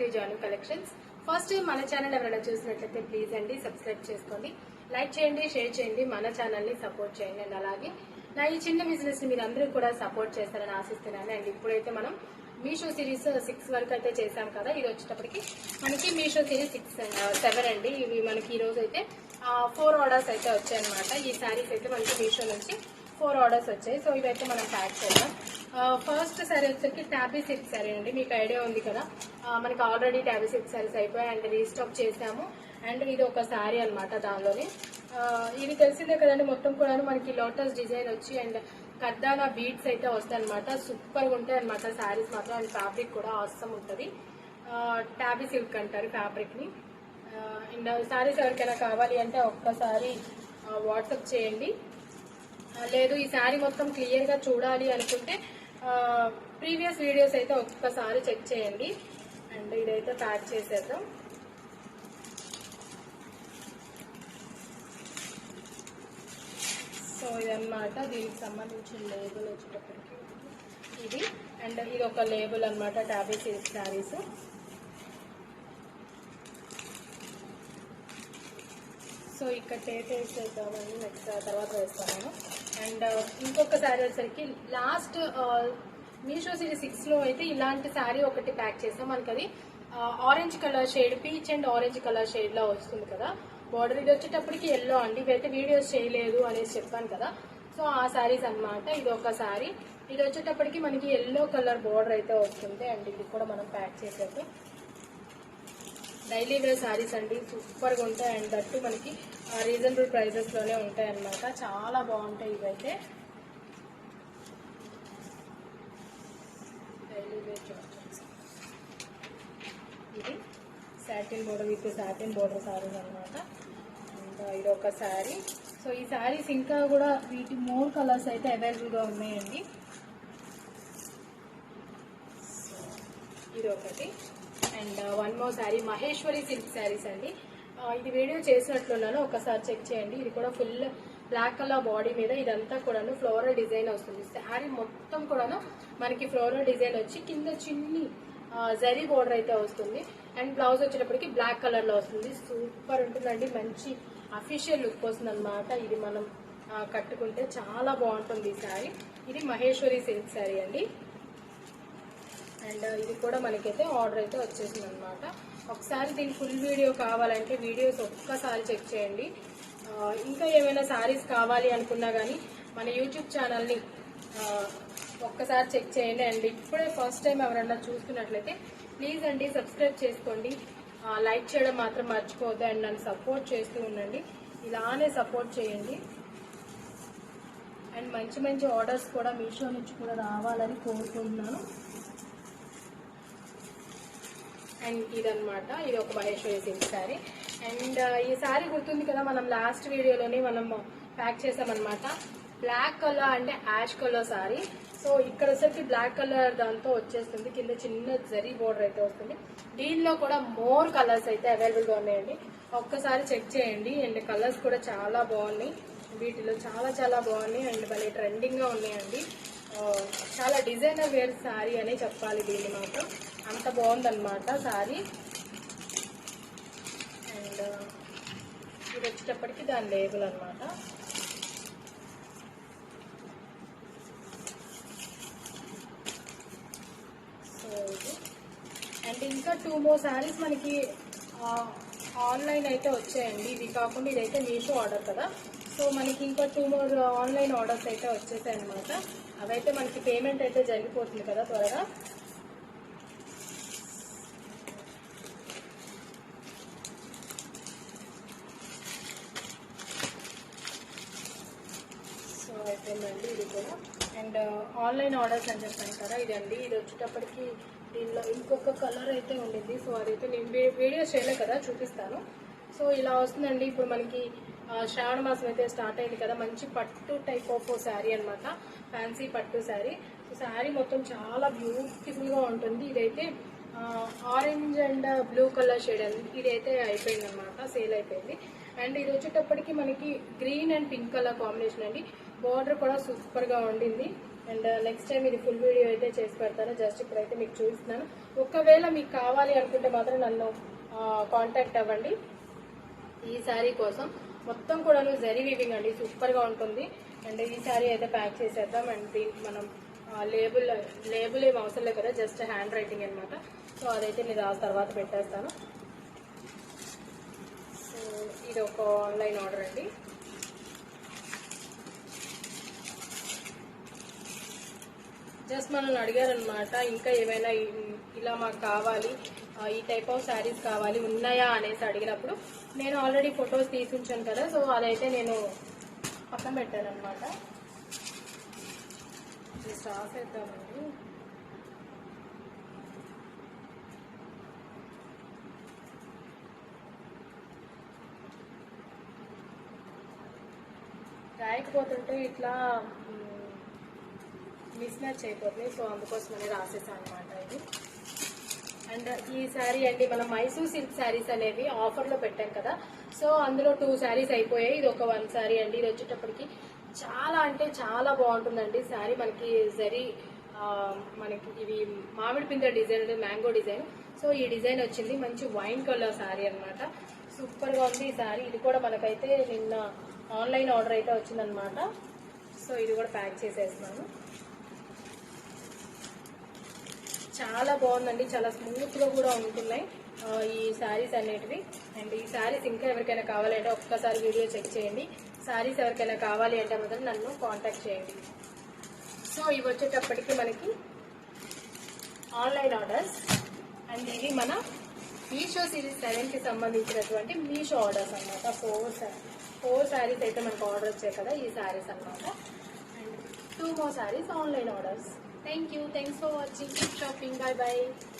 To Jaanu collections. First మన channel ఎవరైనా చూసినట్లయితే ప్లీజ్ అండి సబ్స్క్రైబ్ చేసుకోండి. లైక్ చేయండి షేర్ చేయండి మన ఛానల్ని సపోర్ట్ చేయండి అండ్ అలాగే నా ఈ చిన్న బిజినెస్ని మీరు అందరూ కూడా సపోర్ట్ చేస్తారని ఆశిస్తున్నాను. అండ్ ఇప్పుడైతే మనం మీషో సిరీస్ సిక్స్ వరకు అయితే చేసాం కదా ఇది వచ్చేటప్పటికి మనకి మీషో సిరీస్ సిక్స్ సెవెన్ అండి. ఇవి మనకి ఈ రోజు అయితే ఫోర్ ఆర్డర్స్ అయితే వచ్చాయి అనమాట ఈ శారీస్ అయితే మనకి మీషో నుంచి ఫోర్ ఆర్డర్స్ వచ్చాయి. సో ఇవైతే మనం ప్యాక్ చేద్దాం. ఫస్ట్ శారీ వచ్చేసరికి ట్యాబీ సిల్క్ శారీ అండి. మీకు ఐడియా ఉంది కదా? మనకి ఆల్రెడీ ట్యాబీ సిక్స్ సారీస్ అయిపోయాయి అండ్ రీస్టాక్ చేసాము అండ్ ఇది ఒక శారీ అనమాట దానిలోని. ఇది తెలిసిందే కదండి మొత్తం కూడా మనకి లోటస్ డిజైన్ వచ్చి అండ్ కర్దానా బీడ్స్ అయితే వస్తాయి అనమాట సూపర్గా ఉంటాయి అనమాట శారీస్ మాత్రం. అండ్ ఫ్యాబ్రిక్ కూడా అవసరం ఉంటుంది. ట్యాబీ సిల్క్ అంటారు ఫ్యాబ్రిక్ని అండ్ శారీస్ ఎవరికైనా కావాలి అంటే ఒక్కసారి వాట్సాప్ చేయండి. లేదు ఈ శారీ మొత్తం క్లియర్గా చూడాలి అనుకుంటే ప్రీవియస్ వీడియోస్ అయితే ఒక్కసారి చెక్ చేయండి. అండ్ ఇదైతే ప్యాక్ చేసేద్దాం. సో ఇదన్నమాట దీనికి సంబంధించిన లేబుల్ వచ్చేటప్పటికి ఇది. అండ్ ఇది ఒక లేబుల్ అన్నమాట టాబీ సిల్క్ శారీస్ సో ఇక్కడ టేప్ వేసేద్దామని నెక్స్ట్ తర్వాత వేస్తాను. అండ్ ఇంకొక శారీ వచ్చేసరికి లాస్ట్ మీషో సిరీ సిక్స్లో అయితే ఇలాంటి శారీ ఒకటి ప్యాక్ చేసాం మనకి అది orange colour shade peach and orange colour షేడ్లో వస్తుంది కదా. బార్డర్ ఇది వచ్చేటప్పటికి ఎల్లో అండి. ఇవైతే వీడియోస్ చేయలేదు అనేసి చెప్పాను కదా. సో ఆ శారీస్ అన్నమాట. ఇది ఒక శారీ ఇది వచ్చేటప్పటికి మనకి ఎల్లో కలర్ బార్డర్ అయితే వస్తుంది అండ్. ఇది కూడా మనం ప్యాక్ చేసేది డైలీ వేర్ శారీస్ అండి. సూపర్గా ఉంటాయి. అండ్ దట్టు మనకి రీజనబుల్ ప్రైజెస్లోనే ఉంటాయి అన్నమాట చాలా బాగుంటాయి ఇవైతే డైలీ వేర్ జార్జెట్స్ ఇది satin border with satin border saris అనమాట ఇది ఒక శారీ సో ఈ శారీస్ ఇంకా కూడా వీటి మోర్ కలర్స్ అయితే అవైలబుల్గా ఉన్నాయండి. ఇది ఒకటి and one more sari Maheshwari silk saris అండి. Uh, ఇది వీడియో చేసినట్లున్నాను. ఒకసారి చెక్ చేయండి. ఇది కూడా ఫుల్ బ్లాక్ కలర్ బాడీ మీద ఇదంతా కూడాను ఫ్లోరల్ డిజైన్ వస్తుంది. శారీ మొత్తం కూడాను మనకి ఫ్లోరల్ డిజైన్ వచ్చి కింద చిన్ని జరీ బోర్డర్ అయితే వస్తుంది. అండ్ బ్లౌజ్ వచ్చేటప్పటికి బ్లాక్ కలర్లో వస్తుంది. సూపర్ ఉంటుందండి. మంచి అఫీషియల్ లుక్ వస్తుంది అనమాట ఇది మనం కట్టుకుంటే చాలా బాగుంటుంది ఈ శారీ ఇది మహేశ్వరి సిల్క్ శారీ అండి. అండ్ ఇది కూడా మనకైతే ఆర్డర్ అయితే వచ్చేసింది అనమాట ఒకసారి దీని ఫుల్ వీడియో కావాలంటే వీడియోస్ ఒక్కసారి చెక్ చేయండి. ఇంకా ఏమైనా శారీస్ కావాలి అనుకున్నా కానీ మన యూట్యూబ్ ఛానల్ని ఒక్కసారి చెక్ చేయండి. అండ్ ఇప్పుడే ఫస్ట్ టైం ఎవరన్నా చూస్తున్నట్లయితే ప్లీజ్ అండి సబ్స్క్రైబ్ చేసుకోండి. లైక్ చేయడం మాత్రం మర్చిపోవద్దు. అండ్ నన్ను సపోర్ట్ చేస్తూ ఉండండి. ఇలానే సపోర్ట్ చేయండి. అండ్ మంచి మంచి ఆర్డర్స్ కూడా మీషో నుంచి కూడా రావాలని కోరుకుంటున్నాను. అండ్ ఇదన్నమాట. ఇది ఒక Maheshwari silk sari and uh, ఈ శారీ గుర్తుంది కదా మనం లాస్ట్ వీడియోలోనే మనం ప్యాక్ చేసామన్నమాట. బ్లాక్ కలర్ అంటే యాష్ కలర్ శారీ సో ఇక్కడ వచ్చేసరికి బ్లాక్ కలర్ దాంతో వచ్చేస్తుంది. కింద చిన్న జరీ బోర్డర్ అయితే వస్తుంది. దీనిలో కూడా మోర్ కలర్స్ అయితే అవైలబుల్గా ఉన్నాయండి. ఒక్కసారి చెక్ చేయండి. అండ్ కలర్స్ కూడా చాలా బాగున్నాయి. వీటిలో చాలా చాలా బాగున్నాయి. అండ్ భలే ట్రెండింగ్గా ఉన్నాయండి. Uh, చాలా డిజైనర్ వేర్ శారీ అనే చెప్పాలి దీన్ని మాత్రం. అంత బాగుందన్నమాట శారీ అండ్ ఇది వచ్చేటప్పటికి దాని లేబుల్ అనమాట సో ఇది. అండ్ ఇంకా టూ మోర్ శారీస్ మనకి ఆన్లైన్ అయితే వచ్చాయండి. ఇది కాకుండా ఇదైతే మీషో ఆర్డర్ కదా. సో మనకి ఇంకా టూ మోర్ ఆన్లైన్ ఆర్డర్స్ అయితే వచ్చేసాయి అనమాట అవైతే మనకి పేమెంట్ అయితే జరిగిపోతుంది కదా త్వరగా. ఉందండి ఇది కూడా. అండ్ ఆన్లైన్ ఆర్డర్స్ అని చెప్పాను కదా ఇదండి. ఇది వచ్చేటప్పటికి దీనిలో ఇంకొక కలర్ అయితే ఉండింది. సో అదైతే నేను వీ- వీడియోస్ చేయలేదు కదా చూపిస్తాను. సో ఇలా వస్తుందండి. ఇప్పుడు మనకి శ్రావణ మాసం అయితే స్టార్ట్ అయింది కదా మంచి పట్టు టైప్ ఆఫ్ శారీ అనమాట ఫ్యాన్సీ పట్టు శారీ. సో శారీ మొత్తం చాలా బ్యూటిఫుల్గా ఉంటుంది. ఇదైతే orange and blue colour shade అండి. ఇదైతే అయిపోయింది అనమాట సేల్ అయిపోయింది. అండ్ ఇది వచ్చేటప్పటికి మనకి green and pink colour combination అండి. బార్డర్ కూడా సూపర్గా ఉండింది. అండ్ నెక్స్ట్ టైం ఇది ఫుల్ వీడియో అయితే చేసి పెడతాను. జస్ట్ ఇప్పుడైతే మీకు చూపిస్తున్నాను. ఒకవేళ మీకు కావాలి అనుకుంటే మాత్రం నన్ను కాంటాక్ట్ అవ్వండి. ఈ శారీ కోసం. మొత్తం కూడా జరీ వీవింగ్ అండి. సూపర్గా ఉంటుంది. అండ్ ఈ శారీ అయితే ప్యాక్ చేసేద్దాం. అండ్ దీనికి మనం లేబుల్ లేబుల్ ఏం అవసరం లేదు కదా జస్ట్ హ్యాండ్ రైటింగ్ అనమాట సో అదైతే నేను ఆ తర్వాత పెట్టేస్తాను. సో ఇది ఒక ఆన్లైన్ ఆర్డర్ అండి. జస్ట్ మనల్ని అడిగారనమాట ఇంకా ఏమైనా ఇలా మాకు కావాలి ఈ టైప్ ఆఫ్ శారీస్ కావాలి ఉన్నాయా? అనేసి అడిగినప్పుడు నేను ఆల్రెడీ ఫొటోస్ తీసి ఉంచాను కదా సో అదైతే నేను పక్కన పెట్టాను అనమాట జస్ట్ రాసేద్దామండి రాయకపోతుంటే ఇట్లా మిస్మ్యాచ్ అయిపోతుంది. సో అందుకోసమని రాసేసాను అనమాట ఇది. అండ్ ఈ శారీ అండి మనం మైసూర్ సిల్క్ శారీస్ అనేవి ఆఫర్లో పెట్టాం కదా. సో అందులో టూ శారీస్ అయిపోయాయి. ఇది ఒక వన్ శారీ అండి. ఇది వచ్చేటప్పటికి చాలా అంటే చాలా బాగుంటుందండి. శారీ మనకి జరీ మనకి ఇవి మామిడి పింద డిజైన్ మ్యాంగో డిజైన్. సో ఈ డిజైన్ వచ్చింది. మంచి వైన్ కలర్ శారీ అన్నమాట. సూపర్గా ఉంది ఈ శారీ. ఇది కూడా మనకైతే నిన్న ఆన్లైన్ ఆర్డర్ అయితే వచ్చిందనమాట సో ఇది కూడా ప్యాక్ చేసేస్తున్నాను. చాలా బాగుందండి చాలా స్మూత్గా కూడా ఉంటున్నాయి. ఈ శారీస్ అనేటివి. అండ్ ఈ శారీస్ ఇంకా ఎవరికైనా కావాలంటే ఒక్కసారి వీడియో చెక్ చేయండి. శారీస్ ఎవరికైనా కావాలి అంటే మాత్రం నన్ను కాంటాక్ట్ చేయండి. సో ఇవి వచ్చేటప్పటికి మనకి ఆన్లైన్ ఆర్డర్స్ అండ్ ఇవి మన మీషో సిరీస్ సెవెన్కి సంబంధించినటువంటి మీషో ఆర్డర్స్ అన్నమాట. ఫోర్ ఫోర్ శారీస్ అయితే మనకు ఆర్డర్ వచ్చాయి కదా ఈ శారీస్ అన్నమాట. And two more saris online orders Thank you. Thanks for watching. Keep shopping. Bye bye.